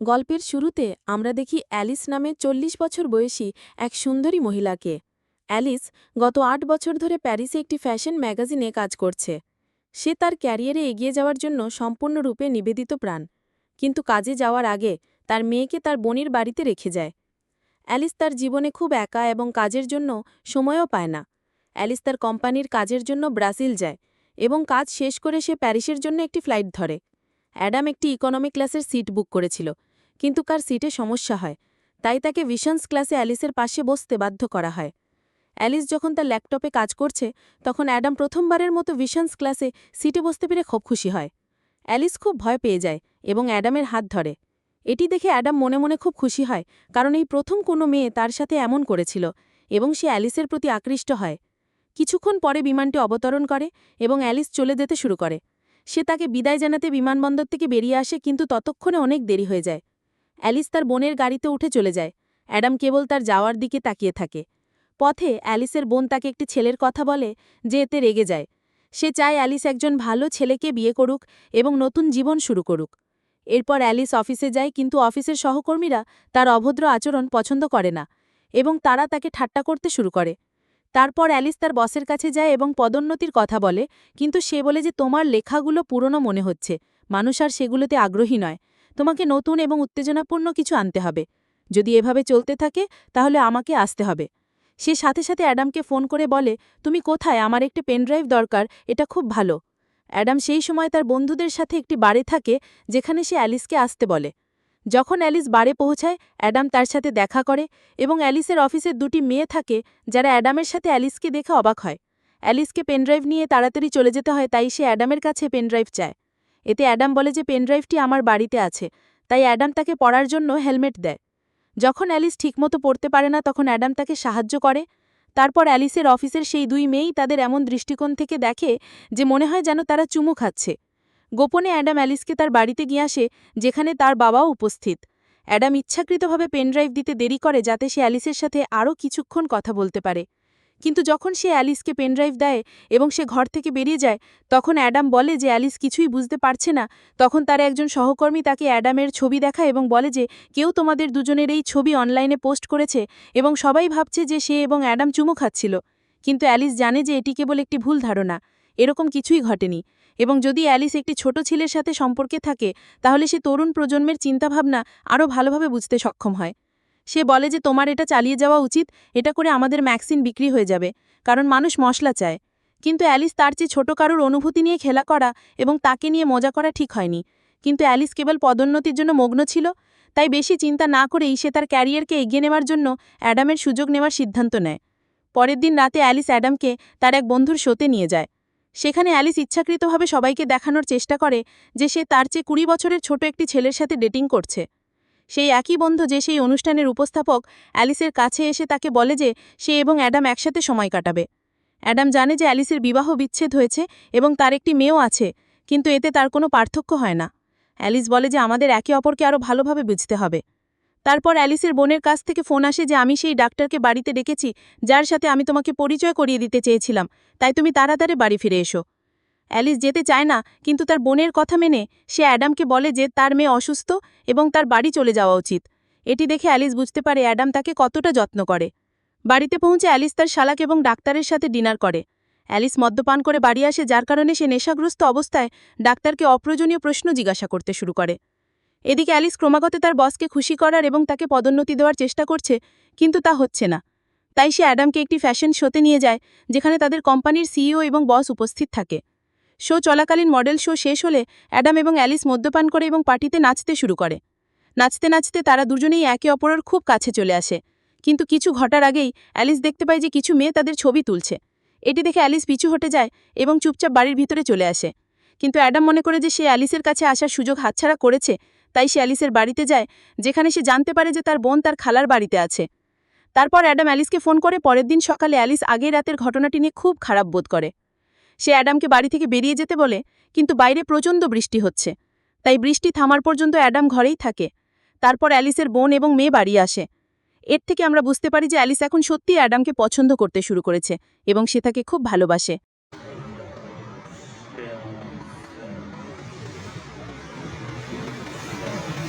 গল্পের শুরুতে আমরা দেখি অ্যালিস নামে চল্লিশ বছর বয়সী এক সুন্দরী মহিলাকে। অ্যালিস গত আট বছর ধরে প্যারিসে একটি ফ্যাশন ম্যাগাজিনে কাজ করছে। সে তার ক্যারিয়ারে এগিয়ে যাওয়ার জন্য সম্পূর্ণরূপে নিবেদিত প্রাণ। কিন্তু কাজে যাওয়ার আগে তার মেয়েকে তার বোনের বাড়িতে রেখে যায়। অ্যালিস তার জীবনে খুব একা এবং কাজের জন্য সময়ও পায় না। অ্যালিস তার কোম্পানির কাজের জন্য ব্রাজিল যায় এবং কাজ শেষ করে সে প্যারিসের জন্য একটি ফ্লাইট ধরে। অ্যাডাম একটি ইকোনমি ক্লাসের সিট বুক করেছিল। কিন্তু কার সিটে সমস্যা হয়? তাই তাকে ভিশনস ক্লাসে অ্যালিসের পাশে বসতে বাধ্য করা হয়। অ্যালিস যখন তার ল্যাপটপে কাজ করছে, তখন অ্যাডাম প্রথমবারের মতো ভিশনস ক্লাসে সিটে বসতে পেরে খুব খুশি হয়। অ্যালিস খুব ভয় পেয়ে যায় এবং অ্যাডামের হাত ধরে। এটি দেখে অ্যাডাম মনে মনে খুব খুশি হয়, কারণ এই প্রথম কোনো মেয়ে তার সাথে এমন করেছিল এবং সে অ্যালিসের প্রতি আকৃষ্ট হয়। কিছুক্ষণ পরে বিমানটি অবতরণ করে এবং অ্যালিস চলে যেতে শুরু করে। সে তাকে বিদায় জানাতে বিমানবন্দর থেকে বেরিয়ে আসে, কিন্তু ততক্ষণে অনেক দেরি হয়ে যায়। অ্যালিস তার বোনের গাড়িতে উঠে চলে যায়। অ্যাডাম কেবল তার যাওয়ার দিকে তাকিয়ে থাকে। পথে অ্যালিসের বোন তাকে একটি ছেলের কথা বলে যে এতে রেগে যায়। সে চায় অ্যালিস একজন ভালো ছেলেকে বিয়ে করুক এবং নতুন জীবন শুরু করুক। এরপর অ্যালিস অফিসে যায় কিন্তু অফিসের সহকর্মীরা তার অভদ্র আচরণ পছন্দ করে না এবং তারা তাকে ঠাট্টা করতে শুরু করে। তারপর অ্যালিস তার বসের কাছে যায় এবং পদোন্নতির কথা বলে, কিন্তু সে বলে যে তোমার লেখাগুলো পুরনো মনে হচ্ছে। মানুষ আর সেগুলোতে আগ্রহী নয়। তোমাকে নতুন এবং উত্তেজনাপূর্ণ কিছু আনতে হবে। যদি এভাবে চলতে থাকে, তাহলে আমাকে আসতে হবে। সে সাথে সাথে অ্যাডামকে ফোন করে বলে, তুমি কোথায়? আমার একটি পেনড্রাইভ দরকার, এটা খুব ভালো। অ্যাডাম সেই সময় তার বন্ধুদের সাথে একটি বারে থাকে, যেখানে সে অ্যালিসকে আসতে বলে। যখন অ্যালিস বারে পৌঁছায়, অ্যাডাম তার সাথে দেখা করে এবং অ্যালিসের অফিসের দুটি মেয়ে থাকে, যারা অ্যাডামের সাথে অ্যালিসকে দেখে অবাক হয়। অ্যালিসকে পেনড্রাইভ নিয়ে তাড়াতাড়ি চলে যেতে হয়, তাই সে অ্যাডামের কাছে পেনড্রাইভ চায়। এতে অ্যাডাম বলে যে পেনড্রাইভটি আমার বাড়িতে আছে, তাই অ্যাডাম তাকে পড়ার জন্য হেলমেট দেয়। যখন অ্যালিস ঠিকমতো পড়তে পারে না, তখন অ্যাডাম তাকে সাহায্য করে। তারপর অ্যালিসের অফিসের সেই দুই মেয়েই তাদের এমন দৃষ্টিকোণ থেকে দেখে যে মনে হয় যেন তারা চুমু খাচ্ছে। গোপনে অ্যাডাম অ্যালিসকে তার বাড়িতে গিয়ে আসে, যেখানে তার বাবাও উপস্থিত। অ্যাডাম ইচ্ছাকৃতভাবে পেনড্রাইভ দিতে দেরি করে, যাতে সে অ্যালিসের সাথে আরও কিছুক্ষণ কথা বলতে পারে। কিন্তু যখন সে অ্যালিসকে পেনড্রাইভ দেয় এবং সে ঘর থেকে বেরিয়ে যায়, তখন অ্যাডাম বলে যে অ্যালিস কিছুই বুঝতে পারছে না। তখন তার একজন সহকর্মী তাকে অ্যাডামের ছবি দেখায় এবং বলে যে, কেউ তোমাদের দুজনের এই ছবি অনলাইনে পোস্ট করেছে এবং সবাই ভাবছে যে সে এবং অ্যাডাম চুমু খাচ্ছিল। কিন্তু অ্যালিস জানে যে এটি কেবল একটি ভুল ধারণা। এরকম কিছুই ঘটেনি। এবং যদি অ্যালিস একটি ছোট ছেলের সাথে সম্পর্কে থাকে, তাহলে সে তরুণ প্রজন্মের চিন্তাভাবনা আরও ভালোভাবে বুঝতে সক্ষম হয়। সে বলে যে, তোমার এটা চালিয়ে যাওয়া উচিত, এটা করে আমাদের ম্যাক্সিন বিক্রি হয়ে যাবে, কারণ মানুষ মশলা চায়। কিন্তু অ্যালিস তার চেয়ে ছোট কারুর অনুভূতি নিয়ে খেলা করা এবং তাকে নিয়ে মজা করা ঠিক হয়নি। কিন্তু অ্যালিস কেবল পদোন্নতির জন্য মগ্ন ছিল, তাই বেশি চিন্তা না করেই সে তার ক্যারিয়ারকে এগিয়ে নেওয়ার জন্য অ্যাডামের সুযোগ নেওয়ার সিদ্ধান্ত নেয়। পরের দিন রাতে অ্যালিস অ্যাডামকে তার এক বন্ধুর শোতে নিয়ে যায়। সেখানে অ্যালিস ইচ্ছাকৃতভাবে সবাইকে দেখানোর চেষ্টা করে যে, সে তার চেয়ে কুড়ি বছরের ছোট একটি ছেলের সাথে ডেটিং করছে। সেই একই বন্ধু যে সেই অনুষ্ঠানের উপস্থাপক অ্যালিসের কাছে এসে তাকে বলে যে সে এবং অ্যাডাম একসাথে সময় কাটাবে। অ্যাডাম জানে যে অ্যালিসের বিবাহ বিচ্ছেদ হয়েছে এবং তার একটি মেয়েও আছে, কিন্তু এতে তার কোনো পার্থক্য হয় না। অ্যালিস বলে যে আমাদের একে অপরকে আরও ভালোভাবে বুঝতে হবে। তারপর অ্যালিসের বোনের কাছ থেকে ফোন আসে যে আমি সেই ডাক্তারকে বাড়িতে ডেকেছি, যার সাথে আমি তোমাকে পরিচয় করিয়ে দিতে চেয়েছিলাম। তাই তুমি তাড়াতাড়ি বাড়ি ফিরে এসো। অ্যালিস যেতে চায় না, কিন্তু তার বোনের কথা মেনে সে অ্যাডামকে বলে যে তার মেয়ে অসুস্থ এবং তার বাড়ি চলে যাওয়া উচিত। এটি দেখে অ্যালিস বুঝতে পারে অ্যাডাম তাকে কতটা যত্ন করে। বাড়িতে পৌঁছে অ্যালিস তার শালাক এবং ডাক্তারের সাথে ডিনার করে। অ্যালিস মদ্যপান করে বাড়ি আসে, যার কারণে সে নেশাগ্রস্ত অবস্থায় ডাক্তারকে অপ্রয়োজনীয় প্রশ্ন জিজ্ঞাসা করতে শুরু করে। এদিকে অ্যালিস ক্রমাগত তার বসকে খুশি করার এবং তাকে পদোন্নতি দেওয়ার চেষ্টা করছে, কিন্তু তা হচ্ছে না। তাই সে অ্যাডামকে একটি ফ্যাশন শোতে নিয়ে যায়, যেখানে তাদের কোম্পানির সিইও এবং বস উপস্থিত থাকে। শো চলাকালীন মডেল শো শেষ হলে অ্যাডাম এবং অ্যালিস মদ্যপান করে এবং পার্টিতে নাচতে শুরু করে। নাচতে নাচতে তারা দুজনেই একে অপরের খুব কাছে চলে আসে। কিন্তু কিছু ঘটার আগেই অ্যালিস দেখতে পায় যে কিছু মেয়ে তাদের ছবি তুলছে। এটি দেখে অ্যালিস পিছু হটে যায় এবং চুপচাপ বাড়ির ভিতরে চলে আসে। কিন্তু অ্যাডাম মনে করে যে সে অ্যালিসের কাছে আসার সুযোগ হাতছাড়া করেছে, তাই সে অ্যালিসের বাড়িতে যায়, যেখানে সে জানতে পারে যে তার বোন তার খালার বাড়িতে আছে। তারপর অ্যাডাম অ্যালিসকে ফোন করে পরের দিন সকালে অ্যালিস আগের রাতের ঘটনাটি নিয়ে খুব খারাপ বোধ করে। সে অ্যাডামকে বাড়ি থেকে বেরিয়ে যেতে বলে, কিন্তু বাইরে প্রচণ্ড বৃষ্টি হচ্ছে। তাই বৃষ্টি থামার পর্যন্ত অ্যাডাম ঘরেই থাকে। তারপর অ্যালিসের বোন এবং মেয়ে বাড়ি আসে। এর থেকে আমরা বুঝতে পারি যে অ্যালিস এখন সত্যিই অ্যাডামকে পছন্দ করতে শুরু করেছে এবং সে তাকে খুব ভালোবাসে।